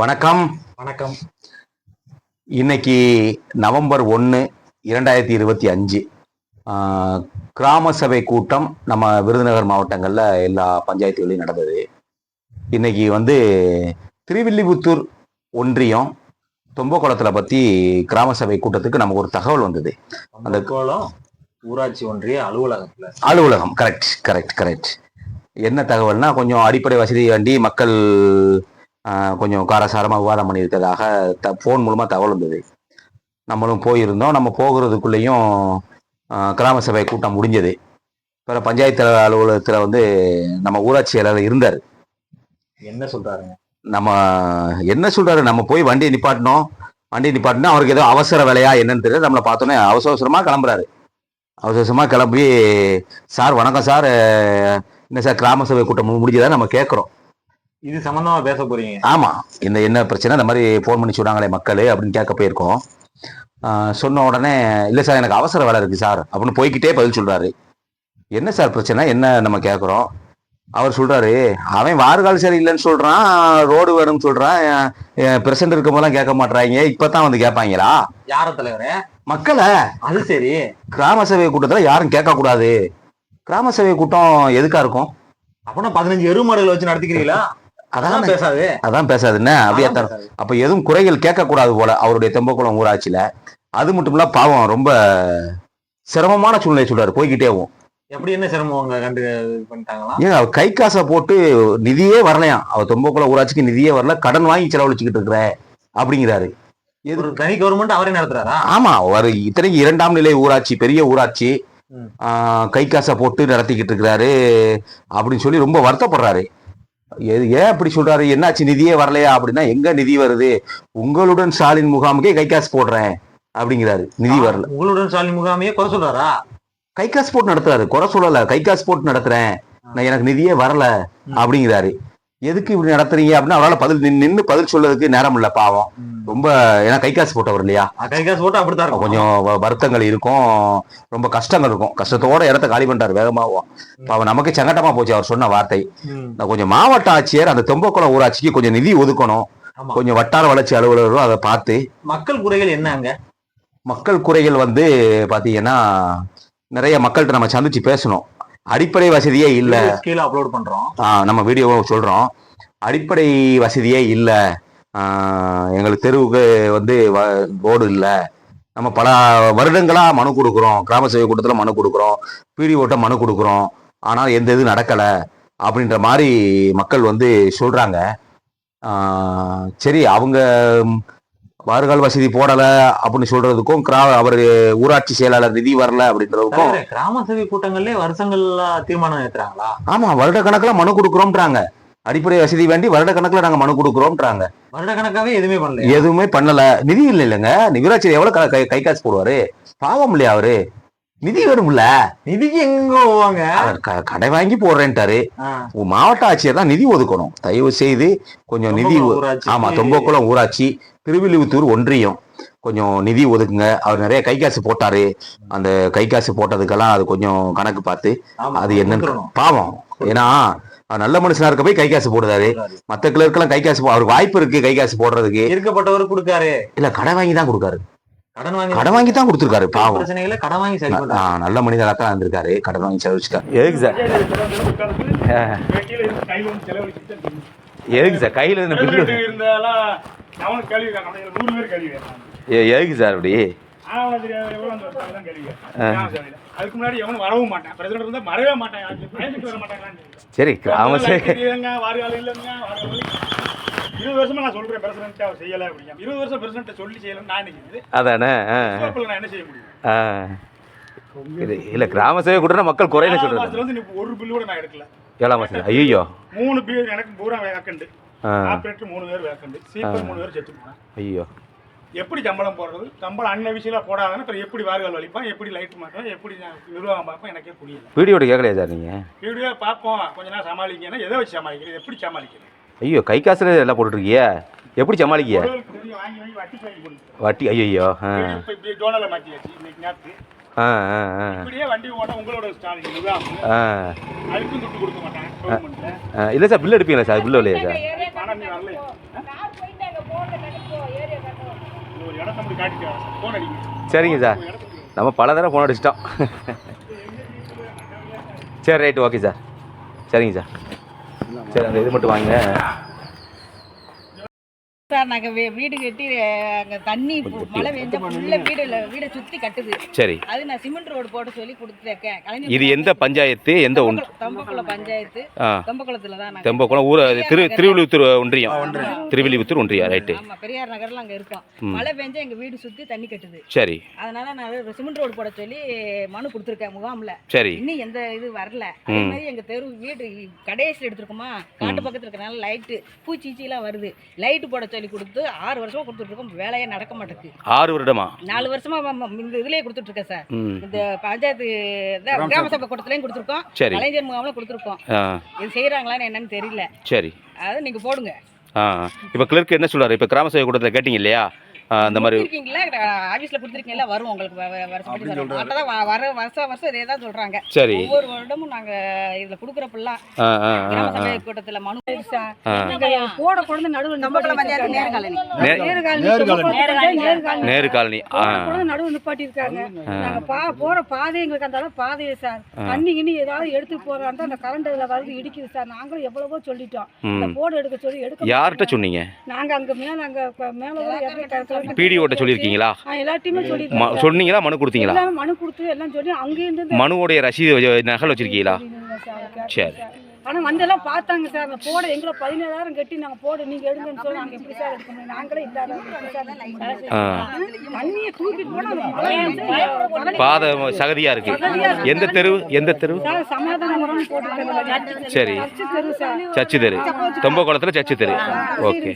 வணக்கம். வணக்கம். இன்னைக்கு நவம்பர் ஒன்று இரண்டாயிரத்தி இருபத்தி அஞ்சு. கிராம சபை கூட்டம் நம்ம விருதுநகர் மாவட்டங்களில் எல்லா பஞ்சாயத்துகளையும் நடந்தது. இன்னைக்கு வந்து திருவில்லிபுத்தூர் ஒன்றியம் தொம்பக்குளத்தில் பற்றி கிராம சபை கூட்டத்துக்கு நமக்கு ஒரு தகவல் வந்தது. அந்த கோலம் ஊராட்சி ஒன்றிய அலுவலகத்துல. அலுவலகம். கரெக்ட் கரெக்ட் கரெக்ட் என்ன தகவல்னா கொஞ்சம் அடிப்படை வசதி வேண்டி மக்கள் கொஞ்சம் காரசாரமாக விவாதம் பண்ணியிருக்கிறதாக த ஃபோன் மூலமாக தகவல் வந்தது. நம்மளும் போயிருந்தோம். நம்ம போகிறதுக்குள்ளேயும் கிராம சபை கூட்டம் முடிஞ்சது. பிற பஞ்சாயத்து அலுவலகத்தில் வந்து நம்ம ஊராட்சி செயலாளர் இருந்தார். என்ன சொல்றாருங்க? நம்ம என்ன சொல்றாரு? நம்ம போய் வண்டியை நிப்பாட்டினோம். வண்டி நிப்பாட்டினா அவருக்கு ஏதோ அவசர வேலையா என்னன்னு தெரியல நம்மளை பார்த்தோன்னே அவசர அவசரமா கிளம்புறாரு. அவசர அவசரமா கிளம்பி சார் வணக்கம் சார். என்ன சார் கிராம சபை கூட்டம் முடிஞ்சதா? நம்ம கேட்குறோம். இது சம்பந்தமா பேச போறீங்க. ஆமா. இந்த என்ன பிரச்சனை? இந்த மாதிரி ஃபோன் பண்ணி சொன்னாங்களே மக்கள் அப்படின்னு கேட்க போயிருக்கோம். சொன்ன உடனே இல்லை சார் எனக்கு அவசர வேலை இருக்கு சார் அப்படின்னு போய்க்கிட்டே பதில் சொல்றாரு. என்ன சார் பிரச்சனை? என்ன நம்ம கேட்குறோம்? அவர் சொல்றாரு அவன் வாறுகால் சரியில்லைன்னு சொல்றான் ரோடு வேணும்னு சொல்றான் பிரசன்ட் இருக்கும் போதெல்லாம் கேட்க மாட்றாங்க இப்பதான் வந்து கேட்பாங்களா? யார தலைவரே? மக்களை. அது சரி. கிராம சபை கூட்டத்துல யாரும் கேட்க கூடாது. கிராம சபை கூட்டம் எதுக்கா இருக்கும்? அப்பனா பதினஞ்சு எருவு மாடுகளை வச்சு நடத்திக்கிறீங்களா? அதான் பேசாது. அதான் பேசாதுன்னு அப்படியே அதான் தர பேசாது. அப்ப எதுவும் குறைகள் கேட்கக்கூடாது போல அவருடைய தெம்பக்குளம் ஊராட்சியில. அது மட்டும் இல்ல பாவம் ரொம்ப சிரமமான சூழ்நிலை சொல்றாரு. போய்கிட்டேவும் எப்படி என்ன சிரமம் கண்டு பண்ணிட்டாங்களா? ஏன் அவர் கை காசை போட்டு நிதியே வரலையாம் அவர் தொம்பக்குளம் ஊராட்சிக்கு நிதியே வரல. கடன் வாங்கி செலவழிச்சுக்கிட்டு இருக்கிற அப்படிங்கிறாரு. எது- தனி கவர்மெண்ட் அவரே நடத்துறாரா? ஆமா அவர் இத்தனைக்கு இரண்டாம் நிலை ஊராட்சி பெரிய ஊராட்சி கை காசை போட்டு நடத்திக்கிட்டு இருக்கிறாரு அப்படின்னு சொல்லி ரொம்ப வருத்தப்படுறாரு. ஏன் அப்படி சொல்றாரு? என்னாச்சு? நிதியே வரலையா? அப்படின்னா எங்க நிதி வருது? உங்களுடன் ஸ்டாலின் முகாமுக்கே கை காசு போடுறேன் அப்படிங்கிறாரு. நிதி வரல. உங்களுடன் ஸ்டாலின் முகாமையே குறை சொல்றாரா? கை காசு போட்டு நடத்துறாரு. குறை சொல்லல. கை காசு போட்டு நடத்துறேன். நான் எனக்கு நிதியே வரல அப்படிங்கிறாரு. எதுக்கு இப்படி நடத்துறீங்க அப்படின்னு அவரால் பதில் நின்னு பதில் சொல்லதுக்கு நேரம் இல்ல பாவம். ரொம்ப ஏன்னா கை காசு போட்டவர் இல்லையா? கை காசு போட்டு அப்படித்தான் கொஞ்சம் வருத்தங்கள் இருக்கும். ரொம்ப கஷ்டங்கள் இருக்கும். கஷ்டத்தோட இடத்த காலி பண்ணிட்டாரு வேகமாவும் அவன் நமக்கு சங்கட்டமா போச்சு அவர் சொன்ன வார்த்தை. கொஞ்சம் மாவட்ட ஆட்சியர் அந்த தொம்பக்குளம் ஊராட்சிக்கு கொஞ்சம் நிதி ஒதுக்கணும். கொஞ்சம் வட்டார வளர்ச்சி அலுவலரும் அதை பார்த்து. மக்கள் குறைகள் என்ன அங்க? மக்கள் குறைகள் வந்து பாத்தீங்கன்னா நிறைய மக்கள்கிட்ட நம்ம சந்திச்சு பேசணும். அடிப்படை வசதியே இல்ல. கீழே அப்லோட் பண்றோம். நம்ம வீடியோவை சொல்றோம். அடிப்படை வசதியே இல்ல. எங்களுக்கு தெருவுக்கு வந்து ரோடு இல்ல. நம்ம பல வருடங்களா மனு கொடுக்குறோம். கிராம சபை கூட்டத்துல மனு கொடுக்குறோம். பிடிஓட்ட மனு கொடுக்குறோம். ஆனால் எந்த இது நடக்கல அப்படின்ற மாதிரி மக்கள் வந்து சொல்றாங்க. ஆஹ் சரி அவங்க வாறுகால் வசதி போடல அப்படின்னு சொல்றதுக்கும் கிரா அவர் ஊராட்சி செயலாளர் நிதி வரல அப்படின்றதுக்கும் கிராம சபை கூட்டங்கள்லயே வருஷங்கள்ல தீர்மானம் ஏத்துறாங்களா? ஆமா வருட கணக்குல மனு கொடுக்குறோம்ன்றாங்க. அடிப்படை வசதி வேண்டி வருட கணக்குல நாங்க மனு கொடுக்குறோம்ன்றாங்க. வருட கணக்காவே எதுவுமே பண்ணல எதுவுமே பண்ணல. நிதி இல்லை இல்லைங்க. நிவராட்சி எவ்வளவு க- காசு போடுவாரு? பாவம் இல்லையா அவரு? நிதி வேணும்ல நிதிக்கு எங்க போவாங்க? கடை வாங்கி போடுறேன்ட்டாரு. மாவட்ட ஆட்சியர் தான் நிதி ஒதுக்கணும். தயவு செய்து கொஞ்சம் நிதி ஆமா தொம்பக்குளம் ஊராட்சி. திருவில்லிபுத்தூர் ஒன்றியம். கொஞ்சம் நிதி ஒதுக்குங்க. அவர் நிறைய கை காசு போட்டாரு. அந்த கை காசு போட்டதுக்கெல்லாம் அது கொஞ்சம் கணக்கு பார்த்து அது என்னன்னு. பாவம். ஏன்னா அவர் நல்ல மனுஷனா இருக்க போய் கை காசு போடுறாரு. மத்த கிளர்க்கெல்லாம் கை காசு அவருக்கு வாய்ப்பு இருக்கு கை காசு போடுறதுக்கு. இருக்கப்பட்டவர் கொடுக்காரு. இல்ல கடை வாங்கி தான் கொடுக்காரு. கடன் வாங்கி கடன் வாங்கி தான் கொடுத்துருக்காரு பாவம். பிரச்சனைகளை கடன் வாங்கி நல்ல மனிதராக தான் இருந்திருக்காரு. கடன் வாங்கி செலவிச்சுட்டாரு எதுக்கு சார்? எதுக்கு சார்? கையில இருந்த அவனுக்கு கேள்வி கேட்க முடியாது நூறு பேர் கேள்வி எதுக்கு சார் அப்படி அதுக்கு முன்னாடி எவனும் வரவும் மாட்டான். பிரசிடண்ட் இருந்தா வரவே மாட்டான். வர மாட்டாங்களான்னு சரி கிராம இல்லைங்க வாரியால் இல்லைங்க இருபது வருஷமா நான் சொல்றேன் பிரசிடண்ட் அவர் செய்யலை அப்படிங்க. இருபது வருஷம் பிரசிடண்ட் சொல்லி செய்யலன்னு நான் நினைக்கிறது அதானே? நான் என்ன செய்ய முடியும். இது இல்ல கிராம சபை கூட மக்கள் வந்து நீ ஒரு பில்லு கூட நான் எடுக்கல. ஏழாம் மாசம் ஐயோ மூணு பேர் எனக்கு பூரா வேக்கண்டு. ஆப்ரேட்டர் மூணு பேர் வேக்கண்டு சீப்பர் மூணு பேர் செத்து போனேன் ஐயோ. எப்படி சம்பளம் போடுறது? சம்பளம் அன்னவிசியலாக போடாதானே அப்புறம் எப்படி வார்கள் வலிப்பான் எப்படி லைட் மாட்டுவேன் எப்படி நிர்வாகம் பார்ப்பேன் எனக்கே புரியல. வீடியோட கேட்கலையா சார் நீங்க? வீடியோ பார்ப்போம். கொஞ்ச நேரம் சமாளிக்கணும் எதை வச்சு சமாளிக்கிறது? எப்படி சமாளிக்கிறது? ஐயோ கை காசுல எல்லாம் போட்டுருக்கிய எப்படி சமாளிக்கிய? வட்டி ஐயோ டோனலை மாற்றியாச்சு இன்னைக்கு இப்படியே வண்டி ஓட உங்களோட ஸ்டாலின் ஆ. அதுக்கும் துட்டு கொடுக்க மாட்டாங்க. கவர்மெண்ட்ல ஆ, இல்லை சார் பில் எடுப்பீங்களா சார்? பில் இல்லையா சார்? சரிங்க சார். நம்ம பல தடவை ஃபோன் அடிச்சிட்டோம். சரி ரைட் ஓகே சார். சரிங்க சார். சரி அந்த இது மட்டும் வாங்க. நாங்கள் வீடு கட்டி அங்கே தண்ணி மழை பெஞ்சா ஃபுல்ல வீடு வீடை சுற்றி கட்டுது. சரி. அது நான் சிமெண்ட் ரோடு போட சொல்லி கொடுத்துருக்கேன். இது எந்த பஞ்சாயத்து? எந்த ஒன் தம்பக்குளம் பஞ்சாயத்து. தம்பக்குளத்தில் தான் தெம்பக்குளம் ஊர் திரு திருவிழிபுத்தூர் ஒன்றியம். திருவிழிபுத்தூர் ஒன்றியம். ரைட்டு. ஆமாம் பெரியார் நகரில் அங்கே இருக்கோம். மழை பெஞ்சா எங்கள் வீடு சுற்றி தண்ணி கட்டுது. சரி. அதனால நான் சிமெண்ட் ரோடு போட சொல்லி மனு கொடுத்துருக்கேன் முகாமில். சரி. இன்னும் எந்த இது வரல. அதே. மாதிரி எங்க தெரு வீடு கடைசியில் எடுத்துருக்கோமா? காட்டு பக்கத்துல இருக்கனால லைட்டு பூச்சிச்சிலாம் வருது. லைட்டு போட சொல்லி கொடுத்து ஆறு வருஷமா கொடுத்துட்டு இருக்கோம் வேலையே நடக்க மாட்டேங்குது. ஆறு வருடமா? நாலு வருஷமா இந்த இதுலயே கொடுத்துட்டு இருக்கேன் சார் இந்த பஞ்சாயத்து கிராம சபை. கூட்டத்துலயும் கொடுத்துருக்கோம். சரி. கலைஞர் முகாமில் கொடுத்துருக்கோம். இது செய்யறாங்களான்னு என்னன்னு தெரியல. சரி. அதை நீங்க போடுங்க. ஆ இப்போ கிளர்க் என்ன சொல்றாரு? இப்போ கிராம சேவை கூட்டத்தில் கேட்டிங்க இல்லையா? அந்த மாதிரி ஆபீஸ்ல கொடுத்துருக்கீங்களா? வரும் உங்களுக்கு வ- வ- வருஷப்படி வரும் அதான் வ- வர வருஷம் வருஷம் இதே தான் சொல்றாங்க. சரி. ஒவ்வொரு வருடமும் நாங்க இதுல கூட்டத்துல மனு ஆ. போட கொண்டு நடுவில் பஞ்சாயத்து நேர்காலனி நடுவு நிப்பாட்டி இருக்காங்க நாங்க பா போற பாதை எங்களுக்கு அந்த அளவு பாதையே சார். தண்ணி கிண்ணி ஏதாவது எடுத்து போறாங்க அந்த கரண்ட் இதுல வருது இடிக்குது சார். நாங்களும் எவ்வளவோ சொல்லிட்டோம். போர்டு எடுக்க சொல்லி எடுக்க யார்கிட்ட சொன்னீங்க? நாங்க அங்க மேல அங்க மேல பிடிஓட்ட சொல்லியிருக்கீங்களா? எல்லாத்தையுமே சொல்லி சொன்னீங்களா? மனு கொடுத்தீங்களா? எல்லாமே மனு கொடுத்து எல்லாம் சொல்லி அங்கேருந்து மனுவோடைய ரசீது வ- நகல் வச்சிருக்கீங்களா? சரி ஆனா வந்து எல்லாம் பார்த்தாங்க சார். அந்த போட எங்களை பதினேழாயிரம் கட்டி நாங்க போடு நீங்க எடுங்கன்னு சொல்லி எப்படி சார் எடுக்க முடியும்? நாங்களே இல்லாத? தண்ணியை தூக்கிட்டு பாதை சகதியா இருக்கு. எந்த தெரு? எந்த தெரு? சார் சமாதானம் சரி. சர்ச்சு தெரு தொம்பக்குளத்தில் சர்ச்சு தெரு. ஓகே.